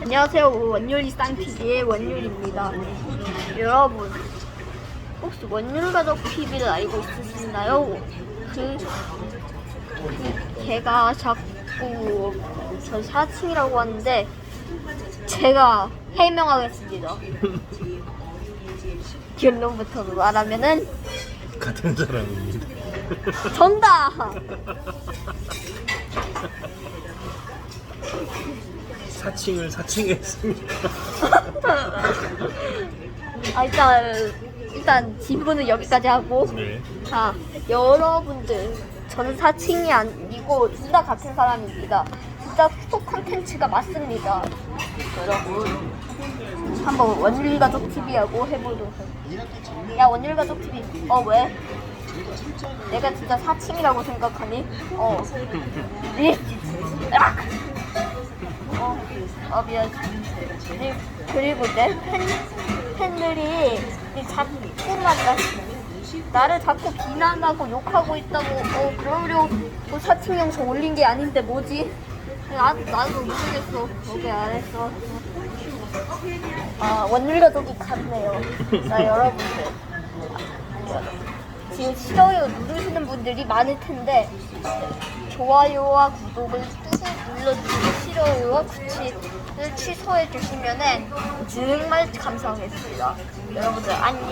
안녕하세요. 원율이 쌍TV의 원율입니다. 여러분, 혹시 원율 가족 TV를 알고 있으시나요? 그, 그 걔가 자꾸 저 사칭이라고 하는데 제가 해명하겠습니다. 결론부터 말하면은 같은 사람입니다. 정답! 사칭을 사칭했습니다. 아, 일단, 일단 질문은 여기까지 하고 네. 자, 여러분들, 저는 사칭이 아니고 둘 다 같은 사람입니다. 진짜 후속 컨텐츠가 맞습니다. 여러분, 한번 원율가족 TV하고 해보도록 야, 원율가족 TV. 어, 왜? 내가 진짜 사칭이라고 생각하니? 어. 이, 으 그리- 그리고 내 팬, 팬들이 이 자꾸만 나, 나를 자꾸 비난하고 욕하고 있다고 어 그러려 뭐 사칭 영상 올린 게 아닌데 뭐지? 나, 나도 모르겠어. 뭐게 안 했어. 아 원율 가족이 같네요. 나 여러분들. 지금 싫어요 누르시는 분들이 많을 텐데 좋아요와 구독을 꾹꾹 눌러주시고 싫어요와 구치를 취소해 주시면은 정말 감사하겠습니다. 여러분들 안녕